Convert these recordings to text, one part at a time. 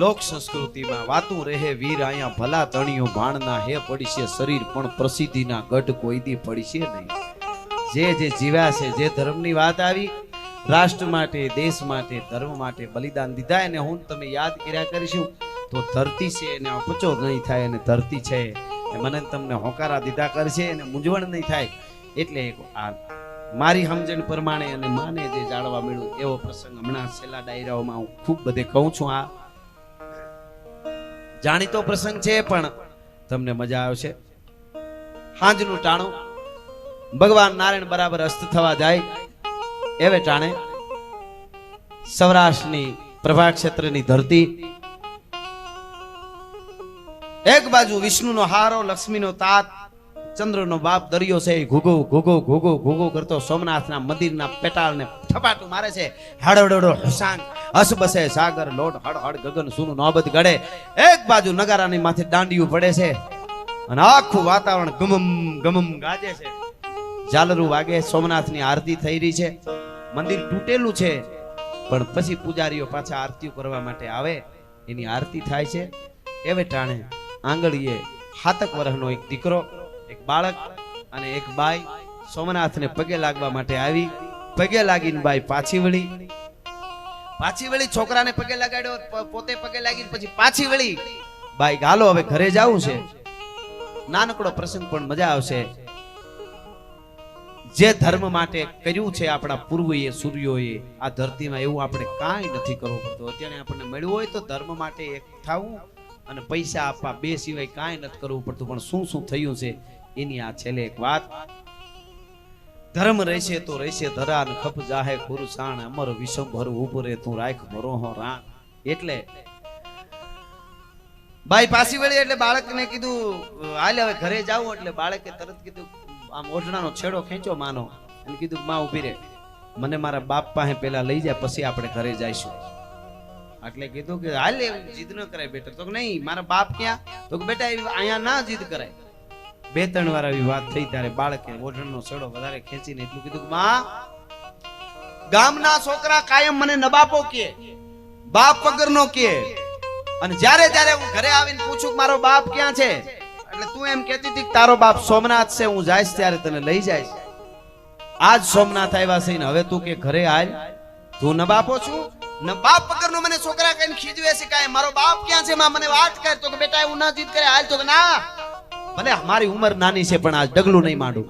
લોક સંસ્કૃતિમાં વાતું રહે, વીર અહીંયા ભલા તણીઓ ભાણના હે પડીશે શરીર, પણ પ્રસિદ્ધિના ગઢ કોઈ દી પડશે નહીં. જે જે જીવ્યા છે, જે ધર્મની વાત આવી, રાષ્ટ્ર માટે, દેશ માટે, ધર્મ માટે બલિદાન દીધા એને હું તમે યાદ કર્યા કરીશું. તો ધરતી છે એને અપચો નહીં થાય અને ધરતી છે એ મને તમને હોકારા દીધા કરશે અને મૂંઝવણ નહીં થાય. એટલે આ મારી સમજણ પ્રમાણે અને માને જે જાણવા મળ્યું એવો પ્રસંગ હમણાં છેલ્લા ડાયરાઓમાં હું ખૂબ બધે કહું છું આ. જાણીતો પ્રસંગ છે, પણ તમને મજા આવશે. હાંજનું ટાણું. ભગવાન નારાયણ બરાબર અસ્ત થવા જાય. એવે ટાણે સૌરાષ્ટ્રની પ્રભા ક્ષેત્રની ધરતી. એક બાજુ વિષ્ણુનો હારો, લક્ષ્મીનો તાત, ચંદ્રનો બાપ દરિયો છે ઘૂગો ઘૂગો ઘૂગો ઘૂગો કરતો સોમનાથના મંદિરના પેટાળને થપાટું મારે છે. હડવડડો હસાંગ. હસ બસે સાગર, લોટ હડ હડ ગગન, સુનું, નોબત, ગળે. એક બાજુ નગારાની માથે દાંડિયું પડે છે અને આખું વાતાવરણ ગમમ ગમમ ગાજે છે. ઝાલરું વાગે, સોમનાથની આરતી થઈ રહી છે. મંદિર તૂટેલું છે, પણ પછી પૂજારીઓ પાછા આરતીઓ કરવા માટે આવે. એની આરતી થાય છે. એવે ટાણે આંગળીએ હાતક વર્ષનો એક દીકરો, એક બાળક અને એક બાઈ સોમનાથને પગે લાગવા માટે આવી. પગે લાગીને બાઈ પાછી વળી પાછી વળી છોકરાને પગે લગાડ્યો પોતે પગે લાગીને પછી પાછી વળી, બાઈક, હાલો, હવે ઘરે જવું છે. નાનકડો પ્રસંગ પણ મજા આવશે. જે ધર્મ માટે કર્યું છે આપણા પૂર્વએ સૂર્યોએ, આ ધરતીમાં એવું આપણે કાંઈ નથી કરવું પડતું. અત્યારે આપણને મળ્યું હોય તો ધર્મ માટે એક થવું અને પૈસા આપવા બે સિવાય કાંઈ નથી કરવું પડતું. પણ શું શું થયું છે, એની આ છેલ્લે એક વાત. ધર્મ રહેશે તો રહેશે ધરાન, ખપ જાહે ખુરસાણ અમર વિષમ ઉભરે તું રાખ ભરોહો રાણ. એટલે ભાઈ પાછી વળી એટલે બાળકને કીધું, હાલે હવે ઘરે જાવું એટલે બાળકે તરત કીધું, આમ ઓઢણાનો છેડો ખેંચો માનો. અને કીધું, માં ઊભી રે મને મારા બાપ પાસે પેલા લઈ જાય પછી આપણે ઘરે જઈશું. એટલે કીધું કે, હાલે જીદ ન કરાય બેટા. તો નહીં, મારા બાપ ક્યાં? તો બેટા અહીંયા ના જીદ કરાય. બે ત્રણ વાર આવી વાત થઈ ત્યારે બાળકે ઓઢણનો છેડો વધારે ખેંચીને એટલું કીધું કે, માં, ગામના છોકરા કાયમ મને નબાપો કે, બાપ વગરનો કે. અને જ્યારે જ્યારે હું ઘરે આવીને પૂછું મારો બાપ ક્યાં છે? એટલે તું એમ કહેતી હતી તારો બાપ સોમનાથ છે, હું જઈશ ત્યારે તને લઈ જઈશ. આજ સોમનાથ આવ્યા છે ને હવે તું કે ઘરે આય. તું ન બાપો છું? ન બાપ વગરનો મને છોકરા કહીને ખીજવે છે કાંઈ મારો બાપ ક્યાં છે? માં મને વાત કર. તો કે, બેટા, એવું ના જીત કરે, હાલ તો ના. ભલે મારી ઉંમર નાની છે, પણ આજ ડગલું નહીં માંડું.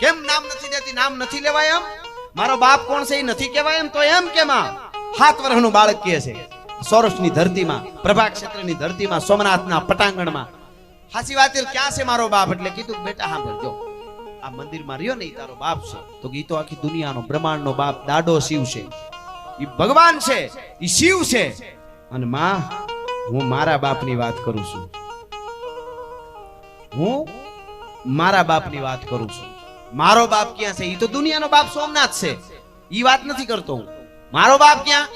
કેમ નામ નથી દેતી નામ નથી લેવાય એમ? મારો બાપ કોણ છે એ નથી કહેવાય એમ? તો એમ કેમ સાત વર્ષનું બાળક કહે છે. સૌરાષ્ટ્રની ધરતીમાં પ્રભા ક્ષેત્રની ધરતીમાં, સોમનાથના પટાંગણમાં. હાસી વાત ક્યાં છે મારો બાપ? એટલે કીધું, બેટા સાંભળજો આ મંદિરમાં રહ્યો નહીં તારો બાપ છે. તો કે તો આખી દુનિયાનો બ્રહ્માંડનો બાપ દાડો શિવ છે. એ ભગવાન છે એ શિવ છે. અને માં, હું મારા બાપની વાત કરું છું. હું મારા બાપની વાત કરું છું. મારો બાપ ક્યાં છે? એ તો દુનિયાનો બાપ સોમનાથ છે. એ વાત નથી કરતો હું. મારો બાપ ક્યાં?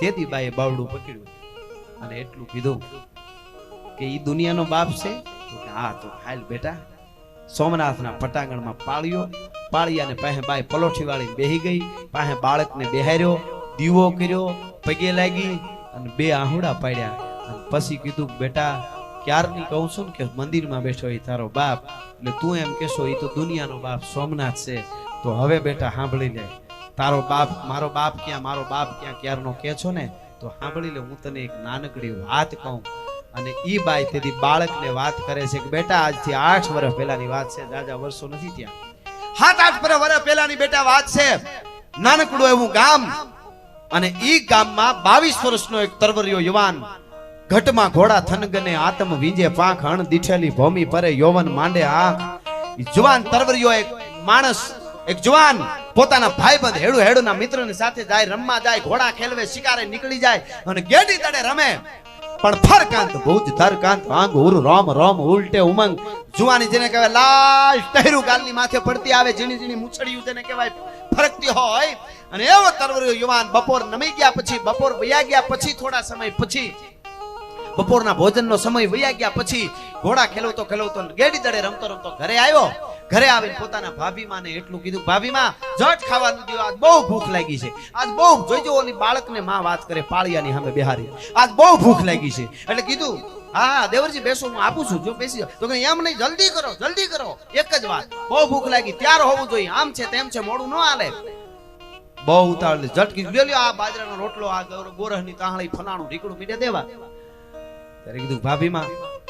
તેથી બાઈએ બાવડું પકડ્યું અને એટલું કીધું કે એ દુનિયાનો બાપ છે. તો કે હા, તો હાલ બેટા, સોમનાથના પટાંગણમાં પાળ્યો પાળિયાને પાસે બાઈ પલોઠી વાળી બેહી ગઈ, પાસે બાળકને બેહાર્યો, દીવો કર્યો, પગે લાગી અને બે આહુડા પાડ્યા. અને પછી કીધું, બેટા ક્યારની કહું છું ને કે મંદિરમાં બેઠો એ તારો બાપ એટલે તું એમ કહેશો એ તો દુનિયાનો બાપ, સોમનાથ છે. તો હવે બેટા સાંભળી લે. તારો બાપ, મારો બાપ ક્યાં, મારો બાપ ક્યાં, ક્યારનો કહે છો ને? તો સાંભળી લે, હું તને એક નાનકડી વાત કહું. અને ઈ બાઈ તેથી બાળકને વાત કરે છે કે, બેટા, આજથી આઠ વર્ષ પહેલાની વાત છે દાદા વર્ષો નથી ત્યાં સાત, આઠ વર્ષ પહેલાની બેટા વાત છે. નાનકડું એવું ગામ. અને ઈ ગામમાં બાવીસ વર્ષનો એક તરવરિયો યુવાન ઘટમાં ઘોડા થનગને આતમ વીંજે પાંખ અણ દીઠેલી ભૂમિ પરે યૌવન માંડે આંખ. જુવાન તરવરિયો એક માણસ, એક જુવાન, પોતાના ભાઈબંધ હેડુ હેડુના મિત્રની સાથે જાય, રમવા જાય, ઘોડા ખેલવે, શિકારે નીકળી જાય અને ગેડી તડે રમે. પણ ફરકાંત, ભુજ, ધરકાંત આંગ ઉર રોમ રોમ, ઉલટે ઉમંગ. જુવાની જેને કહેવાય લાલ તહેરું ગાલની માથે પડતી આવે, ઝીણી ઝીણી મૂછડિયું તેને કહેવાય ફરકતી હોય. અને એવો તરવરિયો યુવાન બપોર નમી ગયા પછી, બપોર વયા ગયા પછી થોડા સમય પછી બપોરના ભોજનનો સમય વયા ગયા પછી ઘોડા ખેલવતો ખેલવતો ગેડી દડે રમતો રમતો ઘરે આવ્યો. ઘરે આવીને પોતાના ભાભીમાં ને એટલું કીધું, ભાભીમાં, જટ ખાવાનું દીધું. આજ બહુ ભૂખ લાગી છે. આજ બહુ જોઈજો ઓલી બાળકને માં વાત કરે, પાળિયાની સામે બિહારી. આજ બહુ ભૂખ લાગી છે. એટલે કીધું, હા દેવરજી બેસો, હું આપું છું. જો બેસી તો કે એમ નહીં, જલ્દી કરો જલ્દી કરો. એક જ વાત, બહુ ભૂખ લાગી. ત્યાર હોવું જોઈએ. આમ છે તેમ છે, મોડું ન હાલે. બહુ ઉતાવળ. ઝટકી લ્યો આ બાજરાનો રોટલો, આ ગોરહની તાહળી ફલાણું ઢીકડું મીડે દેવા. ત્યારે કીધું ભાભીમાં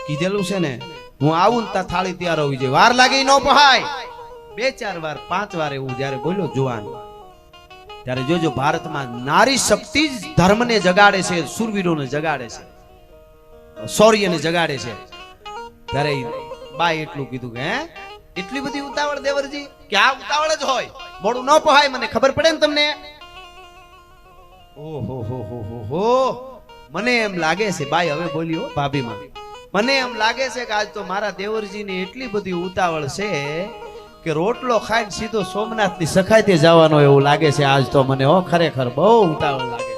કીધેલું છે ને, હું આવું ને થાળી તૈયાર હોવી જોઈએ. વાર લાગે ન પહાય. બે, ચાર વાર, પાંચ વાર એવું જ્યારે બોલ્યો જુવાન, ત્યારે જોજો ભારતમાં નારી શક્તિ જ ધર્મને જગાડે છે, સુરવીરોને જગાડે છે, શૌર્યને જગાડે છે. ત્યારે બાય એટલું કીધું કે, હે, એટલી બધી ઉતાવળ દેવરજી, કે આ ઉતાવળ જ હોય, મોડું ન પહાય, મને ખબર પડે ને તમને. ઓહો, હો હો હો હો. મને એમ લાગે છે બાઈ હવે બોલ્યો ભાભીમાં. મને એમ લાગે છે કે આજ તો મારા દેવરજીની એટલી બધી ઉતાવળ છે કે રોટલો ખાઈને સીધો સોમનાથની સખાઈતે જવાનો એવું લાગે છે આજ તો મને, હો, ખરેખર બહુ ઉતાવળ લાગે.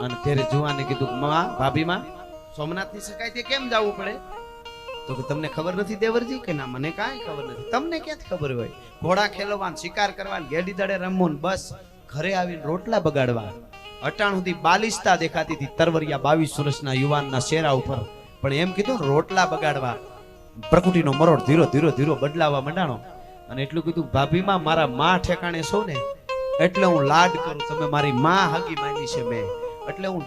અને ત્યારે જુવાને કીધું માં, ભાભીમાં, સોમનાથની સખાઈતે કેમ જવું પડે? તો કે, તમને ખબર નથી દેવરજી? કે, ના, મને કાંઈ ખબર નથી. તમને ક્યાંથી ખબર હોય? ઘોડા ખેલવાન, શિકાર કરવાન ગેડી દડે રમવું બસ, ઘરે આવીને રોટલા બગાડવા. અટાણ સુધી બાલિશતા દેખાતી હતી તરવરિયા બાવીસ વર્ષના યુવાનના શેરા ઉપર. પણ એમ કીધું રોટલા બગાડવા, પ્રકૃતિનો મરોડ ધીરો ધીરો ધીરો બદલાવા માંડાણો. અને એટલું કીધું, ભાભીમાં મારા માં ઠેકાણે છો ને, એટલે હું લાડ કરું, તમે મારી માં હગી માની છે મેં. એટલે હું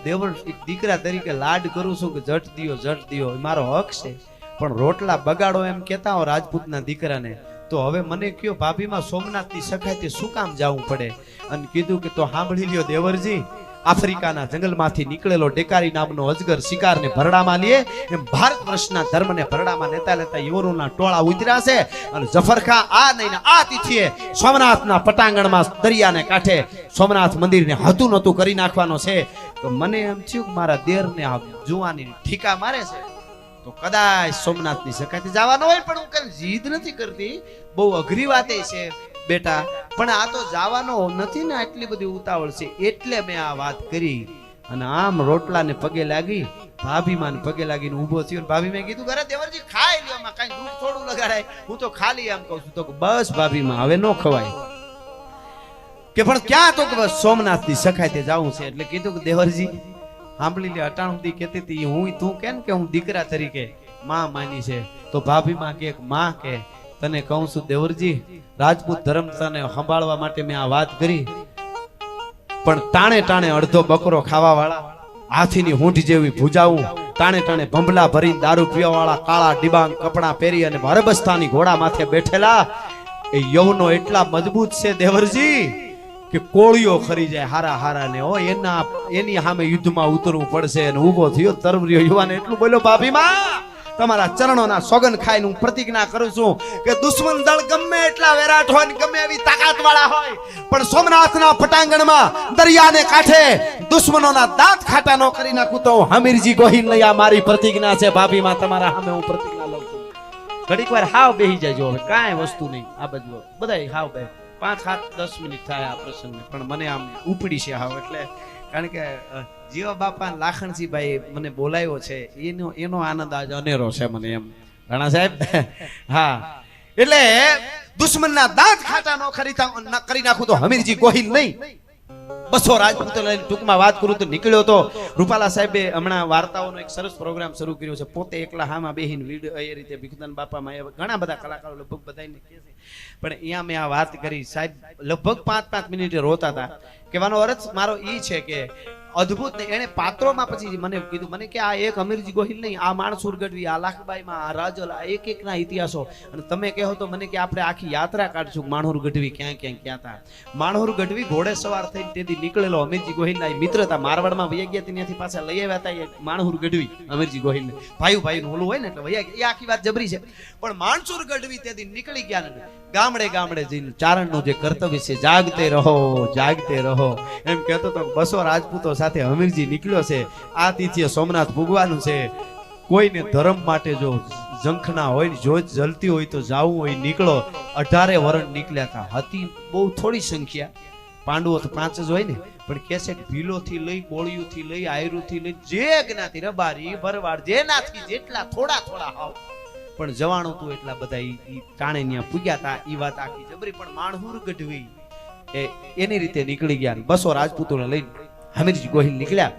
એક દીકરા તરીકે લાડ કરું છું કે જટ દિયો જટ દિયો મારો હક છે. પણ રોટલા બગાડો એમ કહેતા હો રાજપૂતના દીકરાને તો હવે મને કયો ભાભીમાં સોમનાથની સખાઈતે શું કામ જવું પડે? અને કીધું કે તો સાંભળી લ્યો દેવરજી, આફ્રિકાના જંગલમાંથી નીકળેલો ડેકારી નામનો અજગર શિકારને ભરડામાં લે, એમ ભારત વર્ષના ધર્મને ભરડામાં લેતા લેતા યોરોના ટોળા ઉતર્યા છે અને જફરખા આ નહીં આ તિથિએ સોમનાથના પટાંગણમાં દરિયાને કાંઠે સોમનાથ મંદિરને હતું નહોતું કરી નાખવાનો છે. તો મને એમ થયું કે મારા દેરને આ જુવાની ઠીકા મારે છે. તો કદાચ સોમનાથની સખાતે જવાનો હોય, પણ હું કઈ જીદ નથી કરતી. બહુ અઘરી વાતે છે, બેટા. પણ આ તો જવાનો નથી ને આટલી બધી ઉતાવળ છે, એટલે મેં આ વાત કરી. અને આમ રોટલાને પગે લાગી ભાભીમાં પગે લાગીને ઊભો થયો ભાભી મેં કીધું, ઘરે દેવરજી ખાઈ લ્યો, આમાં કાંઈ દૂધ થોડું લગાડાય. હું તો ખાલી આમ કહું છું. તો બસ ભાભીમાં, હવે ન ખવાય. કે, પણ ક્યાં તો કે બસ સખાય તે જવું છે. એટલે કીધું કે, દેવરજી સાંભળી લે, અટાણ સુધી કહેતી હતી હું, તું કેમ કે હું દીકરા તરીકે માં માની છે? તો ભાભી માં કે માં કે, તને કહું છું દેવરજી, રાજપૂત ધર્મતાને સંભાળવા માટે મેં આ વાત કરી. પણ ટાણે ટાણે અડધો બકરો ખાવા વાળા હાથીની હૂંઠ જેવી ભૂજાવું ટાણે ટાણે ભંભલા ભરી દારૂ પીવા વાળા કાળા ડિબાંગ કપડા પહેરી અને ભરબસ્તાની ઘોડા માથે બેઠેલા, એ યવનો એટલા મજબૂત છે દેવરજી. કે કોળીઓ ખરી જાય હારા હારા ને હોય એના, એની સામે યુદ્ધમાં ઉતરવું પડશે અને ઊભો થયો, તરવરીયો યુવાન એટલું બોલ્યો ભાભીમાં તમારા ચરણોના સોગન ખાઈને હું પ્રતિજ્ઞા કરું છું કે દુશ્મન દળ ગમે એટલા વેરાટ હોય ને ગમે એવી તાકાત વાળા હોય, પણ સોમનાથના પટાંગણમાં દરિયાને કાંઠે દુશ્મનોના દાંત ખાટા નો કરી નાખું તો હમીરજી ગોહિલ લઈ આ મારી પ્રતિજ્ઞા છે ભાભીમાં તમારા સામે હું પ્રતિજ્ઞા લઉં છું. ઘડીક વાર હાવ બેહી જાયજો હવે કાંઈ વસ્તુ નહીં, આ બધું બધાય હાવ બે પાંચ સાત દસ મિનિટ થાય આ પ્રસંગને પણ મને આમ ઉપડી છે હાવ, એટલે કારણ કે જીવા બાપા લાખણજીભાઈ મને બોલાવ્યો છે, એનો એનો આનંદ આજ અનેરો છે મને એમ. રાણા સાહેબ, હા. એટલે દુશ્મનના દાંત ખાટા નો ખરીતા કરી નાખું તો હમીરજી ગોહિલ નહીં. બસો રાજપૂતો લઈને ટૂંકમાં વાત કરું તો નીકળ્યો તો રૂપાલા સાહેબે હમણાં વાર્તાઓનો એક સરસ પ્રોગ્રામ શરૂ કર્યો છે. પોતે એકલા હામાં બેહીન વીડ એ રીતે ભીખુદાન બાપામાં એવા ઘણા બધા કલાકારો લગભગ બધાને કહે છે. પણ અહીંયા મેં આ વાત કરી. સાહેબ, લગભગ પાંચ પાંચ મિનિટે રોતા હતા. કહેવાનો અર્થ મારો એ છે કે અદ્ભુત એને પાત્રોમાં પછી મને કીધું, મને કે આ એક અમીરજી ગોહિલ નહીં, આ માણસુર ગઢવી, આ લાખબાઈમાં, આ રાજલ, આ એક એકના ઇતિહાસો. અને તમે કહો તો મને કે આપણે આખી યાત્રા કાઢશું માણહુર ગઢવી ક્યાં ક્યાં ક્યાં હતા માણહુર ગઢવી ઘોડે સવાર થઈને તેથી નીકળેલો અમીરજી ગોહિલના એ મિત્ર મારવાડમાં વૈયા ત્યાંથી પાછા લઈ આવ્યા હતા એ માણહુર ગઢવી, અમીરજી ગોહિલ ભાઈ ભાઈ નું ઓલું હોય ને એટલે વૈયા એ આખી વાત જબરી છે. પણ માણસુર ગઢવી ત્યાંથી નીકળી ગયા ને ગામડે ગામડે જઈને ચારણનું જે કર્તવ્ય છે, જાગતે રહો જાગતે રહો. એમ કહેતો તો બસો રાજપૂતો સાથે હમીરજી નીકળ્યો છે. આ તિથિએ સોમનાથ ભોગવાનું છે. કોઈને ધર્મ માટે જો ઝંખના હોય ને જલતી હોય તો જવું હોય, નીકળો. અઢારે વરણ નીકળ્યા હતા હતી બહુ થોડી સંખ્યા. પાંડવો તો પાંચ જ હોય ને. પણ કે છે ભીલોથી લઈ કોળિયુંથી લઈ, આયરુથી લઈ, જે જ્ઞાતિ રબારી ભરવાડ, જેનાથી જેટલા થોડા થોડા હાવ. પણ જવાણું તું એટલા બધા ઈ ટાણે ત્યાં પૂગ્યા તા. ઈ વાત આખી જબરી. પણ માણહુર ગઢવી એ એની રીતે નીકળી ગયા બસો રાજપૂતોને લઈને હમીરજી ગોહિલ નીકળ્યા.